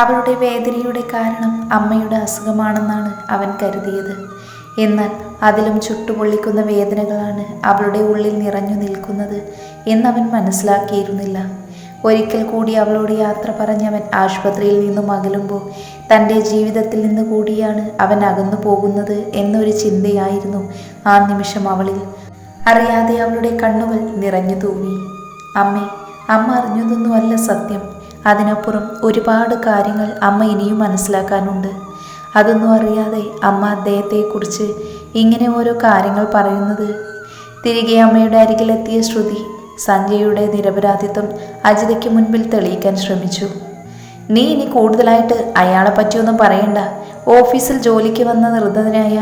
അവളുടെ വേദനയുടെ കാരണം അമ്മയുടെ അസുഖമാണെന്നാണ് അവൻ കരുതിയത്. എന്നാൽ അതിലും ചുട്ടുപൊള്ളിക്കുന്ന വേദനകളാണ് അവളുടെ ഉള്ളിൽ നിറഞ്ഞു നിൽക്കുന്നത് എന്നവൻ മനസ്സിലാക്കിയിരുന്നില്ല. ഒരിക്കൽ കൂടി അവളോട് യാത്ര പറഞ്ഞവൻ ആശുപത്രിയിൽ നിന്നും അകലുമ്പോൾ തന്റെ ജീവിതത്തിൽ നിന്ന് കൂടിയാണ് അവൻ അകന്നു പോകുന്നത് എന്നൊരു ചിന്തയായിരുന്നു ആ നിമിഷം അവളിൽ. അറിയാതെ അവളുടെ കണ്ണുകൾ നിറഞ്ഞു തൂവി. അമ്മേ അമ്മ അറിഞ്ഞതൊന്നുമല്ല സത്യം. അതിനപ്പുറം ഒരുപാട് കാര്യങ്ങൾ അമ്മ ഇനിയും മനസ്സിലാക്കാനുണ്ട്. അതൊന്നും അറിയാതെ അമ്മ അദ്ദേഹത്തെക്കുറിച്ച് ഇങ്ങനെ ഓരോ കാര്യങ്ങൾ പറയുന്നത്. തിരികെ അമ്മയുടെ അരികിലെത്തിയ ശ്രുതി സഞ്ജയുടെ നിരപരാധിത്വം അജിതയ്ക്ക് മുൻപിൽ തെളിയിക്കാൻ ശ്രമിച്ചു. നീ ഇനി കൂടുതലായിട്ട് അയാളെ പറ്റിയൊന്നും പറയണ്ട. ഓഫീസിൽ ജോലിക്ക് വന്ന നിർദ്ധനായ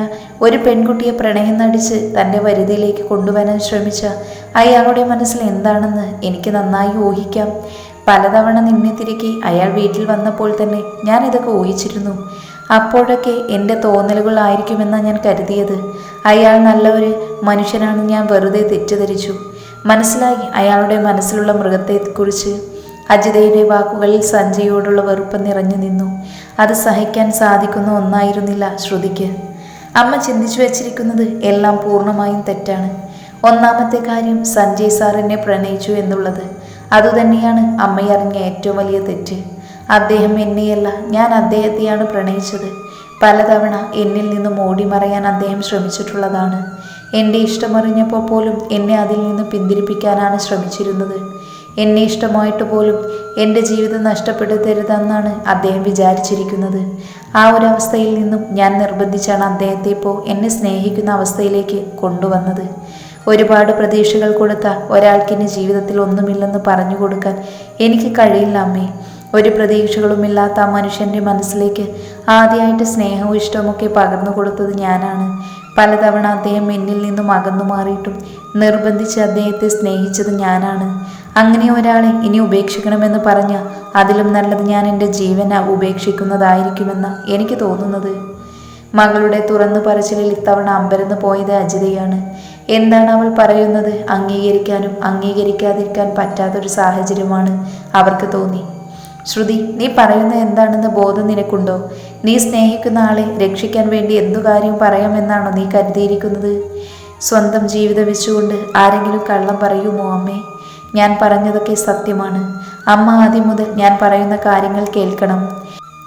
ഒരു പെൺകുട്ടിയെ പ്രണയം നടിച്ച് തന്റെ വരുതിയിലേക്ക് കൊണ്ടുവരാൻ ശ്രമിച്ച അയാളുടെ മനസ്സിൽ എന്താണെന്ന് എനിക്ക് നന്നായി ഊഹിക്കാം. പലതവണ നിന്നെ തിരക്കി അയാൾ വീട്ടിൽ വന്നപ്പോൾ തന്നെ ഞാൻ ഇതൊക്കെ ഊഹിച്ചിരുന്നു. അപ്പോഴൊക്കെ എന്റെ തോന്നലുകളായിരിക്കുമെന്നാണ് ഞാൻ കരുതിയത്. അയാൾ നല്ല ഒരു മനുഷ്യനാണ് ഞാൻ വെറുതെ തെറ്റിദ്ധരിച്ചു. മനസ്സിലായി അയാളുടെ മനസ്സിലുള്ള മൃഗത്തെക്കുറിച്ച്. അജിതയുടെ വാക്കുകളിൽ സഞ്ജയോടുള്ള വെറുപ്പ് നിറഞ്ഞു നിന്നു. അത് സഹിക്കാൻ സാധിക്കുന്ന ഒന്നായിരുന്നില്ല ശ്രുതിക്ക്. അമ്മ ചിന്തിച്ചു വച്ചിരിക്കുന്നത് എല്ലാം പൂർണമായും തെറ്റാണ്. ഒന്നാമത്തെ കാര്യം സഞ്ജയ് സാർ എന്നെ പ്രണയിച്ചു എന്നുള്ളത്. അതുതന്നെയാണ് അമ്മയറിഞ്ഞ ഏറ്റവും വലിയ തെറ്റ്. അദ്ദേഹം എന്നെയല്ല ഞാൻ അദ്ദേഹത്തെയാണ് പ്രണയിച്ചത്. പലതവണ എന്നിൽ നിന്നും ഓടി മറയാൻ അദ്ദേഹം ശ്രമിച്ചിട്ടുള്ളതാണ്. എന്റെ ഇഷ്ടമറിഞ്ഞപ്പോൾ പോലും എന്നെ അതിൽ നിന്ന് പിന്തിരിപ്പിക്കാനാണ് ശ്രമിച്ചിരുന്നത്. എന്നെ ഇഷ്ടമായിട്ട് പോലും എന്റെ ജീവിതം നഷ്ടപ്പെടുത്തരുതെന്നാണ് അദ്ദേഹം വിചാരിച്ചിരിക്കുന്നത്. ആ ഒരു അവസ്ഥയിൽ നിന്നും ഞാൻ നിർബന്ധിച്ചാണ് അദ്ദേഹത്തെ ഇപ്പോൾ എന്നെ സ്നേഹിക്കുന്ന അവസ്ഥയിലേക്ക് കൊണ്ടുവന്നത്. ഒരുപാട് പ്രതീക്ഷകൾ കൊടുത്ത ഒരാൾക്കിന് ജീവിതത്തിൽ ഒന്നുമില്ലെന്ന് പറഞ്ഞു കൊടുക്കാൻ എനിക്ക് കഴിയില്ല അമ്മേ. ഒരു പ്രതീക്ഷകളുമില്ലാത്ത ആ മനുഷ്യന്റെ മനസ്സിലേക്ക് ആദ്യമായിട്ട് സ്നേഹവും ഇഷ്ടവുമൊക്കെ പകർന്നു കൊടുത്തത് ഞാനാണ്. പലതവണ അദ്ദേഹം എന്നിൽ നിന്നും അകന്നു മാറിയിട്ടും നിർബന്ധിച്ച് അദ്ദേഹത്തെ സ്നേഹിച്ചത് ഞാനാണ്. അങ്ങനെ ഒരാളെ ഇനി ഉപേക്ഷിക്കണമെന്ന് പറഞ്ഞ അതിലും നല്ലത് ഞാൻ എന്റെ ജീവന ഉപേക്ഷിക്കുന്നതായിരിക്കുമെന്ന എനിക്ക് തോന്നുന്നത്. മകളുടെ തുറന്നു പറച്ചിലിൽ ഇത്തവണ അമ്പരന്ന് പോയത് അജിതയാണ്. എന്താണ് അവൾ പറയുന്നത്? അംഗീകരിക്കാനും അംഗീകരിക്കാതിരിക്കാൻ പറ്റാത്തൊരു സാഹചര്യമാണ് അവർക്ക് തോന്നി. ശ്രുതി നീ പറയുന്നത് എന്താണെന്ന് ബോധം നിനക്കുണ്ടോ? നീ സ്നേഹിക്കുന്ന ആളെ രക്ഷിക്കാൻ വേണ്ടി എന്തു കാര്യം പറയാമെന്നാണോ നീ കരുതിയിരിക്കുന്നത്? സ്വന്തം ജീവിതം വെച്ചുകൊണ്ട് ആരെങ്കിലും കള്ളം പറയുമോ അമ്മേ? ഞാൻ പറഞ്ഞതൊക്കെ സത്യമാണ്. അമ്മ ആദ്യം മുതൽ ഞാൻ പറയുന്ന കാര്യങ്ങൾ കേൾക്കണം.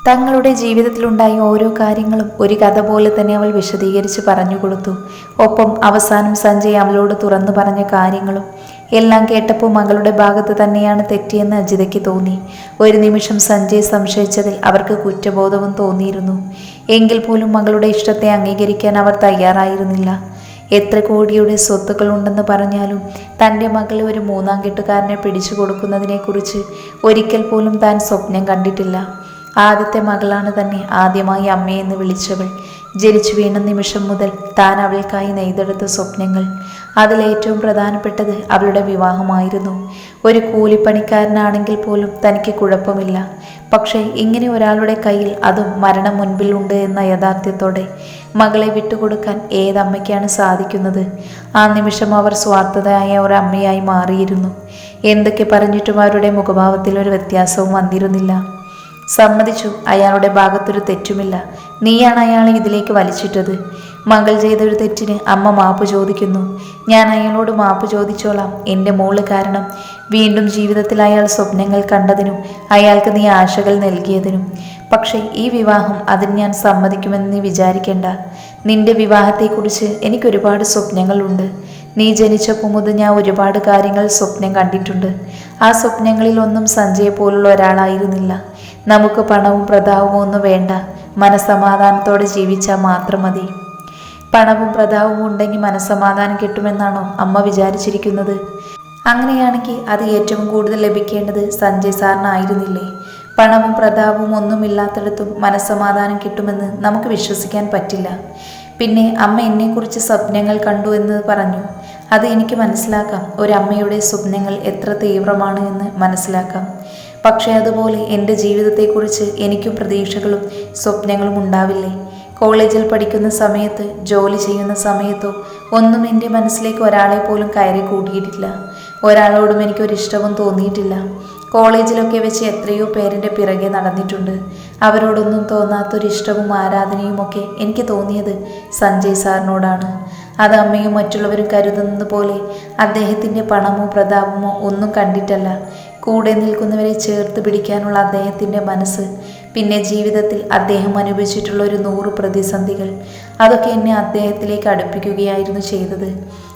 തങ്ങളുടെ ജീവിതത്തിലുണ്ടായ ഓരോ കാര്യങ്ങളും ഒരു കഥ പോലെ തന്നെ അവൾ വിശദീകരിച്ച് പറഞ്ഞു കൊടുത്തു. ഒപ്പം അവസാനം സഞ്ജയ് അവളോട് തുറന്നു പറഞ്ഞ കാര്യങ്ങളും എല്ലാം കേട്ടപ്പോൾ മകളുടെ ഭാഗത്ത് തന്നെയാണ് തെറ്റിയെന്ന് അജിതയ്ക്ക് തോന്നി. ഒരു നിമിഷം സഞ്ജയ് സംശയിച്ചതിൽ അവർക്ക് കുറ്റബോധവും തോന്നിയിരുന്നു. എങ്കിൽ പോലും മകളുടെ ഇഷ്ടത്തെ അംഗീകരിക്കാൻ അവർ തയ്യാറായിരുന്നില്ല. എത്ര കോടിയുടെ സ്വത്തുക്കൾ ഉണ്ടെന്ന് പറഞ്ഞാലും തന്റെ മകളെ ഒരു മൂന്നാം കെട്ടുകാരനെ പിടിച്ചു കൊടുക്കുന്നതിനെക്കുറിച്ച് ഒരിക്കൽ പോലും താൻ സ്വപ്നം കണ്ടിട്ടില്ല. ആദ്യത്തെ മകളാണ് തന്നെ. ആദ്യമായി അമ്മയെന്ന് വിളിച്ചവൾ. ജനിച്ചു വീണ നിമിഷം മുതൽ താൻ അവൾക്കായി നെയ്തെടുത്ത സ്വപ്നങ്ങൾ. അതിലേറ്റവും പ്രധാനപ്പെട്ടത് അവളുടെ വിവാഹമായിരുന്നു. ഒരു കൂലിപ്പണിക്കാരനാണെങ്കിൽ പോലും തനിക്ക് കുഴപ്പമില്ല. പക്ഷേ ഇങ്ങനെ ഒരാളുടെ കയ്യിൽ അതും മരണം മുൻപിലുണ്ട് എന്ന യാഥാർത്ഥ്യത്തോടെ മകളെ വിട്ടുകൊടുക്കാൻ ഏതമ്മയ്ക്കാണ് സാധിക്കുന്നത്? ആ നിമിഷം അവർ സ്വാർത്ഥതയായ ഒരമ്മയായി മാറിയിരുന്നു. എന്തൊക്കെ പറഞ്ഞിട്ടും അവരുടെ മുഖഭാവത്തിൽ ഒരു വ്യത്യാസവും വന്നിരുന്നില്ല. സമ്മതിച്ചു. അയാളുടെ ഭാഗത്തൊരു തെറ്റുമില്ല. നീയാണ് അയാളെ ഇതിലേക്ക് വലിച്ചിട്ടത്. മകൾ ചെയ്തൊരു തെറ്റിന് അമ്മ മാപ്പ് ചോദിക്കുന്നു. ഞാൻ അയാളോട് മാപ്പ് ചോദിച്ചോളാം. എന്റെ മോൾ കാരണം. വീണ്ടും ജീവിതത്തിൽ അയാൾ സ്വപ്നങ്ങൾ കണ്ടതിനും അയാൾക്ക് നീ ആശകൾ നൽകിയതിനും. പക്ഷേ ഈ വിവാഹം അതിന് ഞാൻ സമ്മതിക്കുമെന്ന് നീ വിചാരിക്കേണ്ട. നിന്റെ വിവാഹത്തെക്കുറിച്ച് എനിക്കൊരുപാട് സ്വപ്നങ്ങളുണ്ട്. നീ ജനിച്ചപ്പോൾ മുതൽ ഞാൻ ഒരുപാട് കാര്യങ്ങൾ സ്വപ്നം കണ്ടിട്ടുണ്ട്. ആ സ്വപ്നങ്ങളിൽ ഒന്നും സഞ്ജയെ പോലുള്ള ഒരാളായിരുന്നില്ല. നമുക്ക് പണവും പ്രതാപവും ഒന്നും വേണ്ട. മനസമാധാനത്തോടെ ജീവിച്ചാൽ മാത്രം മതി. പണവും പ്രതാപവും ഉണ്ടെങ്കിൽ മനസ്സമാധാനം കിട്ടുമെന്നാണോ അമ്മ വിചാരിച്ചിരിക്കുന്നത്? അങ്ങനെയാണെങ്കിൽ അത് ഏറ്റവും കൂടുതൽ ലഭിക്കേണ്ടത് സഞ്ജയ് സാറിനായിരുന്നില്ലേ പണവും പ്രതാപവും ഒന്നുമില്ലാത്തിടത്തും മനസ്സമാധാനം കിട്ടുമെന്ന് നമുക്ക് വിശ്വസിക്കാൻ പറ്റില്ല. പിന്നെ അമ്മ എന്നെക്കുറിച്ച് സ്വപ്നങ്ങൾ കണ്ടു എന്ന് പറഞ്ഞു. അത് എനിക്ക് മനസ്സിലാക്കാം. ഒരമ്മയുടെ സ്വപ്നങ്ങൾ എത്ര തീവ്രമാണ് എന്ന് മനസ്സിലാക്കാം. പക്ഷേ അതുപോലെ എന്റെ ജീവിതത്തെക്കുറിച്ച് എനിക്കും പ്രതീക്ഷകളും സ്വപ്നങ്ങളും ഉണ്ടാവില്ലേ? കോളേജിൽ പഠിക്കുന്ന സമയത്ത് ജോലി ചെയ്യുന്ന സമയത്തോ ഒന്നും എന്റെ മനസ്സിലേക്ക് ഒരാളെ പോലും കയറി കൂട്ടിയിട്ടില്ല ഒരാളോടും എനിക്കൊരിഷ്ടവും തോന്നിയിട്ടില്ല. കോളേജിലൊക്കെ വെച്ച് എത്രയോ പേരിന്റെ പിറകെ നടന്നിട്ടുണ്ട്. അവരോടൊന്നും തോന്നാത്തൊരിഷ്ടവും ആരാധനയും ഒക്കെ എനിക്ക് തോന്നിയത് സഞ്ജയ് സാറിനോടാണ്. അത് അമ്മയും മറ്റുള്ളവരും കരുതുന്നത് പോലെ അദ്ദേഹത്തിന്റെ പണമോ പ്രതാപമോ ഒന്നും കണ്ടിട്ടല്ല. കൂടെ നിൽക്കുന്നവരെ ചേർത്ത് പിടിക്കാനുള്ള അദ്ദേഹത്തിന്റെ മനസ്സ്. പിന്നെ ജീവിതത്തിൽ അദ്ദേഹം അനുഭവിച്ചിട്ടുള്ള ഒരു നൂറ് പ്രതിസന്ധികൾ. അതൊക്കെ എന്നെ അദ്ദേഹത്തിലേക്ക് അടുപ്പിക്കുകയായിരുന്നു ചെയ്തത്.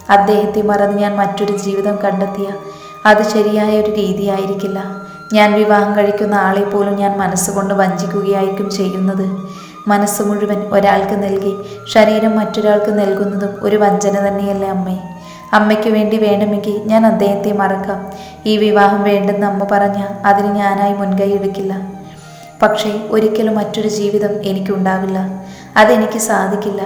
അദ്ദേഹത്തെ മറന്ന് ഞാൻ മറ്റൊരു ജീവിതം കണ്ടെത്തിയ അത് ശരിയായ ഒരു രീതിയായിരിക്കില്ല. ഞാൻ വിവാഹം കഴിക്കുന്ന ആളെ പോലും ഞാൻ മനസ്സുകൊണ്ട് വഞ്ചിക്കുകയായിരിക്കും ചെയ്യുന്നത്. മനസ്സ് മുഴുവൻ ഒരാൾക്ക് നൽകി ശരീരം മറ്റൊരാൾക്ക് നൽകുന്നതും ഒരു വഞ്ചന തന്നെയല്ലേ അമ്മേ. അമ്മയ്ക്ക് വേണ്ടി വേണമെങ്കിൽ ഞാൻ അദ്ദേഹത്തെ മറക്കാം. ഈ വിവാഹം വേണ്ടെന്ന് അമ്മ പറഞ്ഞാൽ അതിന് ഞാനായി മുൻകൈ എടുക്കില്ല. പക്ഷേ ഒരിക്കലും മറ്റൊരു ജീവിതം എനിക്കുണ്ടാവില്ല. അതെനിക്ക് സാധിക്കില്ല.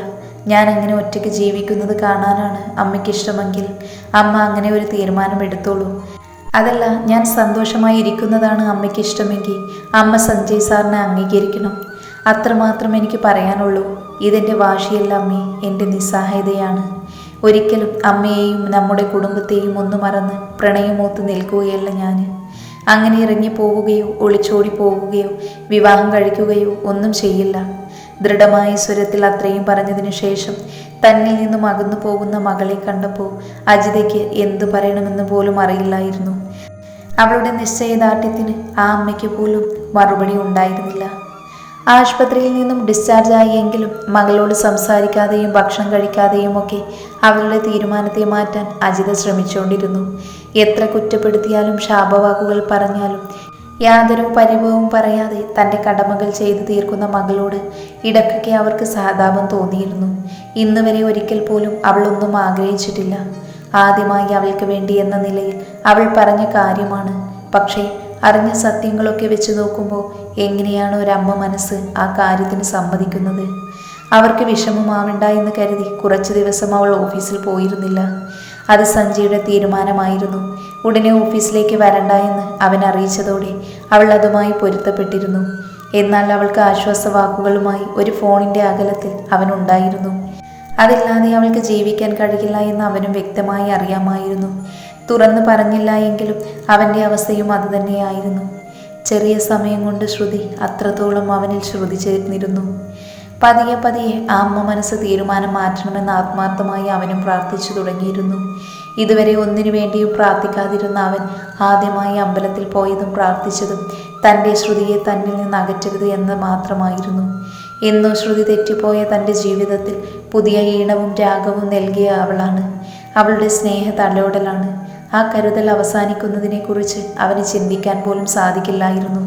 ഞാൻ അങ്ങനെ ഒറ്റയ്ക്ക് ജീവിക്കുന്നത് കാണാനാണ് അമ്മയ്ക്കിഷ്ടമെങ്കിൽ അമ്മ അങ്ങനെ ഒരു തീരുമാനം എടുത്തോളൂ. അതല്ല ഞാൻ സന്തോഷമായി ഇരിക്കുന്നതാണ് അമ്മയ്ക്ക് ഇഷ്ടമെങ്കിൽ അമ്മ സഞ്ജയ് സാറിനെ അംഗീകരിക്കണം. അത്രമാത്രം എനിക്ക് പറയാനുള്ളൂ ഇതെന്റെ വാശിയല്ല അമ്മേ എന്റെ നിസ്സഹായതയാണ്. ഒരിക്കലും അമ്മയെയും നമ്മുടെ കുടുംബത്തെയും ഒന്ന് മറന്ന് പ്രണയമോത്ത് നിൽക്കുകയല്ല ഞാൻ അങ്ങനെ ഇറങ്ങി പോവുകയോ ഒളിച്ചോടി പോവുകയോ വിവാഹം കഴിക്കുകയോ ഒന്നും ചെയ്യില്ല. ദൃഢമായ സ്വരത്തിൽ അത്രയും പറഞ്ഞതിനു ശേഷം തന്നിൽ നിന്നും അകന്നു പോകുന്ന മകളെ കണ്ടപ്പോൾ അജിതയ്ക്ക് എന്തു പറയണമെന്ന് പോലും അറിയില്ലായിരുന്നു. അവളുടെ നിശ്ചയദാർഢ്യത്തിന് ആ അമ്മയ്ക്ക് പോലും മറുപടി ഉണ്ടായിരുന്നില്ല. ആശുപത്രിയിൽ നിന്നും ഡിസ്ചാർജ് ആയെങ്കിലും മകളോട് സംസാരിക്കാതെയും ഭക്ഷണം കഴിക്കാതെയും ഒക്കെ അവളുടെ തീരുമാനത്തെ മാറ്റാൻ അജിത ശ്രമിച്ചുകൊണ്ടിരുന്നു. എത്ര കുറ്റപ്പെടുത്തിയാലും ശാപവാക്കുകൾ പറഞ്ഞാലും യാതൊരു പരിഭവവും പറയാതെ തന്റെ കടമകൾ ചെയ്തു തീർക്കുന്ന മകളോട് ഇടയ്ക്കൊക്കെ അവർക്ക് സഹതാപം തോന്നിയിരുന്നു. ഇന്ന് വരെ ഒരിക്കൽ പോലും അവളൊന്നും ആഗ്രഹിച്ചിട്ടില്ല. ആദ്യമായി അവൾക്ക് വേണ്ടി എന്ന നിലയിൽ അവൾ പറഞ്ഞ കാര്യമാണ്. പക്ഷേ അറിഞ്ഞ സത്യങ്ങളൊക്കെ വെച്ച് നോക്കുമ്പോൾ എങ്ങനെയാണ് ഒരമ്മ മനസ്സ് ആ കാര്യത്തിന് സമ്മതിക്കുന്നത്? അവർക്ക് വിഷമമാവണ്ട എന്ന് കരുതി കുറച്ച് ദിവസം അവൾ ഓഫീസിൽ പോയിരുന്നില്ല. അത് സഞ്ജയുടെ തീരുമാനമായിരുന്നു. ഉടനെ ഓഫീസിലേക്ക് വരണ്ട എന്ന് അവൻ അറിയിച്ചതോടെ അവൾ അതുമായി പൊരുത്തപ്പെട്ടിരുന്നു. എന്നാൽ അവൾക്ക് ആശ്വാസ വാക്കുകളുമായി ഒരു ഫോണിന്റെ അകലത്തിൽ അവൻ ഉണ്ടായിരുന്നു. അതില്ലാതെ അവൾക്ക് ജീവിക്കാൻ കഴിയില്ല എന്ന് അവനും വ്യക്തമായി അറിയാമായിരുന്നു. തുറന്നു പറഞ്ഞില്ല എങ്കിലും അവന്റെ അവസ്ഥയും അതുതന്നെയായിരുന്നു ചെറിയ സമയം കൊണ്ട് ശ്രുതി അത്രത്തോളം അവനിൽ ശ്രുതി ചേർന്നിരുന്നു. പതിയെ പതിയെ അമ്മ മനസ്സ് തീരുമാനം മാറ്റണമെന്ന് ആത്മാർത്ഥമായി അവനും പ്രാർത്ഥിച്ചു തുടങ്ങിയിരുന്നു. ഇതുവരെ ഒന്നിനു വേണ്ടിയും പ്രാർത്ഥിക്കാതിരുന്ന അവൻ ആദ്യമായി അമ്പലത്തിൽ പോയതും പ്രാർത്ഥിച്ചതും തന്റെ ശ്രുതിയെ തന്നിൽ നിന്ന് അകറ്റരുത് എന്ന് മാത്രമായിരുന്നു. എന്നോ ശ്രുതി തെറ്റിപ്പോയ തന്റെ ജീവിതത്തിൽ പുതിയ ഈണവും രാഗവും നൽകിയ അവളാണ്. അവളുടെ സ്നേഹ തലോടലാണ്. ആ കരുതൽ അവസാനിക്കുന്നതിനെക്കുറിച്ച് അവന് ചിന്തിക്കാൻ പോലും സാധിക്കില്ലായിരുന്നു.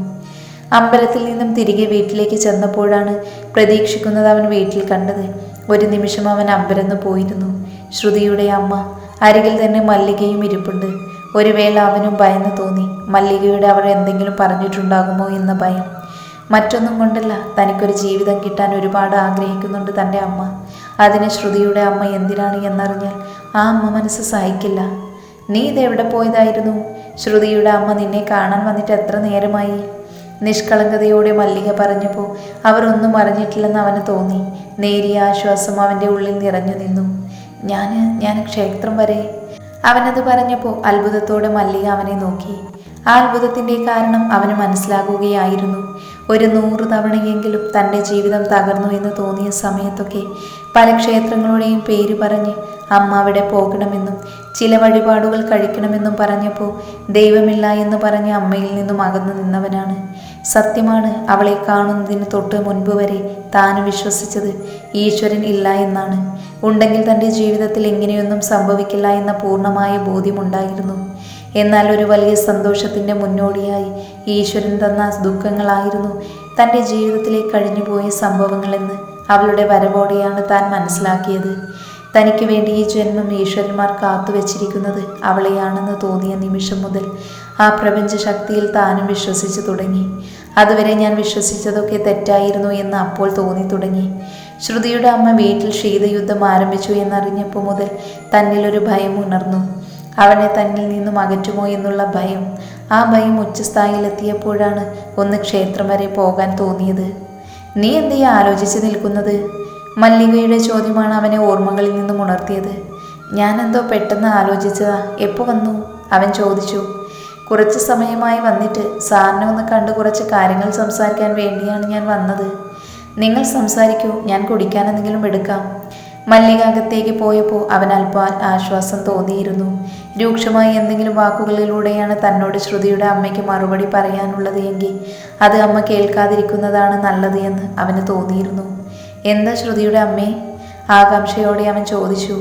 അമ്പലത്തിൽ നിന്നും തിരികെ വീട്ടിലേക്ക് ചെന്നപ്പോഴാണ് പ്രതീക്ഷിക്കുന്നത് അവൻ വീട്ടിൽ കണ്ടത്. ഒരു നിമിഷം അവൻ അമ്പരന്ന് പോയിരുന്നു. ശ്രുതിയുടെ അമ്മ അരികിൽ തന്നെ മല്ലികയും ഇരിപ്പുണ്ട്. ഒരു വേള അവനും ഭയന്ന് തോന്നി. മല്ലികയുടെ അവൾ എന്തെങ്കിലും പറഞ്ഞിട്ടുണ്ടാകുമോ എന്ന ഭയം. മറ്റൊന്നും കൊണ്ടല്ല തനിക്കൊരു ജീവിതം കിട്ടാൻ ഒരുപാട് ആഗ്രഹിക്കുന്നുണ്ട് തന്റെ അമ്മ. അതിന് ശ്രുതിയുടെ അമ്മ എന്തിനാണ് എന്നറിഞ്ഞാൽ ആ അമ്മ മനസ്സ് സഹിക്കില്ല. നീ ഇതെവിടെ പോയതായിരുന്നു? ശ്രുതിയുടെ അമ്മ നിന്നെ കാണാൻ വന്നിട്ട് എത്ര നേരമായി? നിഷ്കളങ്കതയോടെ മല്ലിക പറഞ്ഞപ്പോൾ അവർ ഒന്നും അറിഞ്ഞിട്ടില്ലെന്ന് അവന് തോന്നി. നേരിയ ആശ്വാസം അവന്റെ ഉള്ളിൽ നിറഞ്ഞു നിന്നു. ഞാൻ ഞാൻ ക്ഷേത്രം വരെ. അവനത് പറഞ്ഞപ്പോൾ അത്ഭുതത്തോടെ മല്ലിക അവനെ നോക്കി. ആ അത്ഭുതത്തിന്റെ കാരണം അവന് മനസ്സിലാകുകയായിരുന്നു. ഒരു നൂറ് തവണയെങ്കിലും തന്റെ ജീവിതം തകർന്നു എന്ന് തോന്നിയ സമയത്തൊക്കെ പല ക്ഷേത്രങ്ങളുടെയും പേര് പറഞ്ഞ് അമ്മ അവിടെ പോകണമെന്നും ചില വഴിപാടുകൾ കഴിക്കണമെന്നും പറഞ്ഞപ്പോൾ ദൈവമില്ല എന്ന് പറഞ്ഞ് അമ്മയിൽ നിന്നും അകന്നു നിന്നവനാണ്. സത്യമാണ് അവളെ കാണുന്നതിന് തൊട്ട് മുൻപ് വരെ താൻ വിശ്വസിച്ചത് ഈശ്വരൻ ഇല്ല എന്നാണ്. ഉണ്ടെങ്കിൽ തന്റെ ജീവിതത്തിൽ എങ്ങനെയൊന്നും സംഭവിക്കില്ല എന്ന പൂർണമായ ബോധ്യമുണ്ടായിരുന്നു. എന്നാൽ ഒരു വലിയ സന്തോഷത്തിന്റെ മുന്നോടിയായി ഈശ്വരൻ തന്ന ദുഃഖങ്ങളായിരുന്നു തന്റെ ജീവിതത്തിലേക്ക് കഴിഞ്ഞുപോയ സംഭവങ്ങളെന്ന് അവളുടെ വരവോടെയാണ് താൻ മനസ്സിലാക്കിയത്. തനിക്ക് വേണ്ടി ഈ ജന്മം ഈശ്വരന്മാർ കാത്തുവച്ചിരിക്കുന്നത് അവളെയാണെന്ന് തോന്നിയ നിമിഷം മുതൽ ആ പ്രപഞ്ച ശക്തിയിൽ താനും വിശ്വസിച്ചു തുടങ്ങി. അതുവരെ ഞാൻ വിശ്വസിച്ചതൊക്കെ തെറ്റായിരുന്നു എന്ന് അപ്പോൾ തോന്നി തുടങ്ങി. ശ്രുതിയുടെ അമ്മ വീട്ടിൽ ശീതയുദ്ധം ആരംഭിച്ചു എന്നറിഞ്ഞപ്പോൾ മുതൽ തന്നിലൊരു ഭയം ഉണർന്നു. അവനെ തന്നിൽ നിന്നും അകറ്റുമോ എന്നുള്ള ഭയം. ആ ഭയം ഉച്ചസ്ഥായിലെത്തിയപ്പോഴാണ് ഒന്ന് ക്ഷേത്രം വരെ പോകാൻ തോന്നിയത്. നീ എന്തേ ആലോചിച്ച് നിൽക്കുന്നത്? മല്ലികയുടെ ചോദ്യമാണ് അവനെ ഓർമ്മകളിൽ നിന്നും ഉണർത്തിയത്. ഞാനെന്തോ പെട്ടെന്ന് ആലോചിച്ചതാ. എപ്പോൾ വന്നു? അവൻ ചോദിച്ചു. കുറച്ച് സമയമായി വന്നിട്ട് സാറിനെ ഒന്ന് കണ്ട് കുറച്ച് കാര്യങ്ങൾ സംസാരിക്കാൻ വേണ്ടിയാണ് ഞാൻ വന്നത്. നിങ്ങൾ സംസാരിക്കൂ. ഞാൻ കുടിക്കാൻ എന്തെങ്കിലും എടുക്കാം. മല്ലിക അകത്തേക്ക് പോയപ്പോൾ അവൻ അല്പം ആശ്വാസം തോന്നിയിരുന്നു. രൂക്ഷമായി എന്തെങ്കിലും വാക്കുകളിലൂടെയാണ് തന്നോട് ശ്രുതിയുടെ അമ്മയ്ക്ക് മറുപടി പറയാനുള്ളത് എങ്കിൽ അത് അമ്മ കേൾക്കാതിരിക്കുന്നതാണ് നല്ലത് എന്ന് അവന് തോന്നിയിരുന്നു. എന്താ ശ്രുതിയുടെ അമ്മേ? ആകാംക്ഷയോടെ അവൻ ചോദിച്ചു.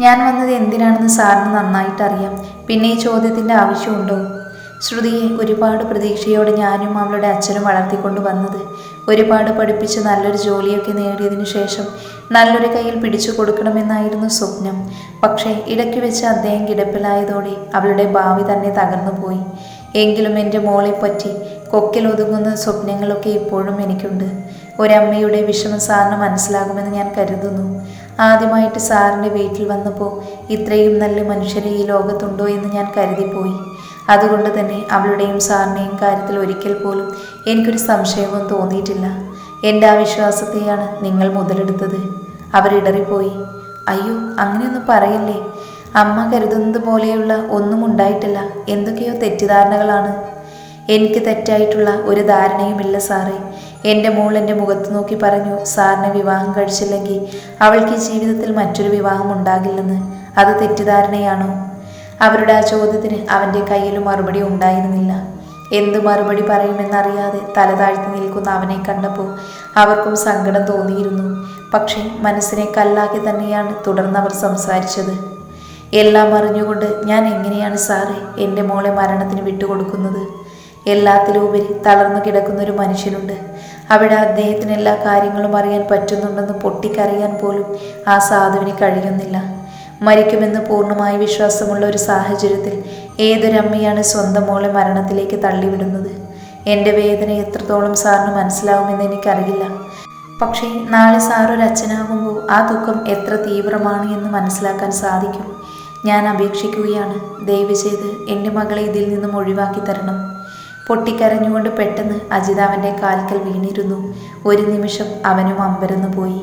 ഞാൻ വന്നത് എന്തിനാണെന്ന് സാറിന് നന്നായിട്ടറിയാം. പിന്നെ ഈ ചോദ്യത്തിന്റെ ആവശ്യമുണ്ടോ? ശ്രുതിയെ ഒരുപാട് പ്രതീക്ഷയോടെ ഞാനും അവളുടെ അച്ഛനും വളർത്തിക്കൊണ്ട് വന്നത്. ഒരുപാട് പഠിപ്പിച്ച് നല്ലൊരു ജോലിയൊക്കെ നേടിയതിനു ശേഷം നല്ലൊരു കയ്യിൽ പിടിച്ചു കൊടുക്കണമെന്നായിരുന്നു സ്വപ്നം. പക്ഷേ ഇടയ്ക്ക് വെച്ച് അദ്ദേഹം കിടപ്പിലായതോടെ അവളുടെ ഭാവി തന്നെ തകർന്നു പോയി. എങ്കിലും എന്റെ മോളെ പറ്റി കൊക്കിലൊതുങ്ങുന്ന സ്വപ്നങ്ങളൊക്കെ ഇപ്പോഴും എനിക്കുണ്ട്. ഒരമ്മയുടെ വിഷമം സാറിന് മനസ്സിലാകുമെന്ന് ഞാൻ കരുതുന്നു. ആദ്യമായിട്ട് സാറിന്റെ വീട്ടിൽ വന്നപ്പോൾ ഇത്രയും നല്ല മനുഷ്യരെ ഈ ലോകത്തുണ്ടോ എന്ന് ഞാൻ കരുതിപ്പോയി. അതുകൊണ്ട് തന്നെ അവളുടെയും സാറിന്റെയും കാര്യത്തിൽ ഒരിക്കൽ പോലും എനിക്കൊരു സംശയവും തോന്നിയിട്ടില്ല. എന്റെ ആ വിശ്വാസത്തെയാണ് നിങ്ങൾ മുതലെടുത്തത്. അവരിടറിപ്പോയി അയ്യോ അങ്ങനെയൊന്നും പറയല്ലേ? അമ്മ കരുതുന്നത് പോലെയുള്ള ഒന്നും ഉണ്ടായിട്ടില്ല. എന്തൊക്കെയോ തെറ്റിദ്ധാരണകളാണ്. എനിക്ക് തെറ്റായിട്ടുള്ള ഒരു ധാരണയുമില്ല സാറേ. എന്റെ മോൾ എന്റെ മുഖത്ത് നോക്കി പറഞ്ഞു സാറിനെ വിവാഹം കഴിച്ചില്ലെങ്കിൽ അവൾക്ക് ജീവിതത്തിൽ മറ്റൊരു വിവാഹം ഉണ്ടാകില്ലെന്ന്. അത് തെറ്റിദ്ധാരണയാണോ? അവരുടെ ആ ചോദ്യത്തിന് അവന്റെ കയ്യിൽ മറുപടി ഉണ്ടായിരുന്നില്ല. എന്ത് മറുപടി പറയുമെന്നറിയാതെ തല താഴ്ത്തി നിൽക്കുന്ന അവനെ കണ്ടപ്പോൾ അവർക്കും സങ്കടം തോന്നിയിരുന്നു. പക്ഷേ മനസ്സിനെ കല്ലാക്കി തന്നെയാണ് തുടർന്ന് അവർ സംസാരിച്ചത്. എല്ലാം അറിഞ്ഞുകൊണ്ട് ഞാൻ എങ്ങനെയാണ് സാറേ എന്റെ മോളെ മരണത്തിന് വിട്ടുകൊടുക്കുന്നത്? എല്ലാത്തിലുപരി തളർന്നു കിടക്കുന്ന ഒരു മനുഷ്യനുണ്ട്. അവിടെ അദ്ദേഹത്തിന് എല്ലാ കാര്യങ്ങളും അറിയാൻ പറ്റുന്നുണ്ടെന്ന് പൊട്ടിക്കറിയാൻ പോലും ആ സാധുവിന് കഴിയുന്നില്ല. മരിക്കുമെന്ന് പൂർണമായി വിശ്വാസമുള്ള ഒരു സാഹചര്യത്തിൽ ഏതൊരമ്മയാണ് സ്വന്തം മോളെ മരണത്തിലേക്ക് തള്ളിവിടുന്നത്? എന്റെ വേദന എത്രത്തോളം സാറിന് മനസ്സിലാവുമെന്ന് എനിക്കറിയില്ല. പക്ഷേ നാളെ സാറൊരു അച്ഛനാകുമ്പോൾ ആ ദുഃഖം എത്ര തീവ്രമാണ് എന്ന് മനസ്സിലാക്കാൻ സാധിക്കും. ഞാൻ അപേക്ഷിക്കുകയാണ്. ദയവ് ചെയ്ത് എന്റെ മകളെ ഇതിൽ നിന്നും ഒഴിവാക്കി തരണം. പൊട്ടിക്കരഞ്ഞുകൊണ്ട് പെട്ടെന്ന് അജിതാവിന്റെ കാൽക്കൽ വീണിരുന്നു. ഒരു നിമിഷം അവനും അമ്പരന്നു പോയി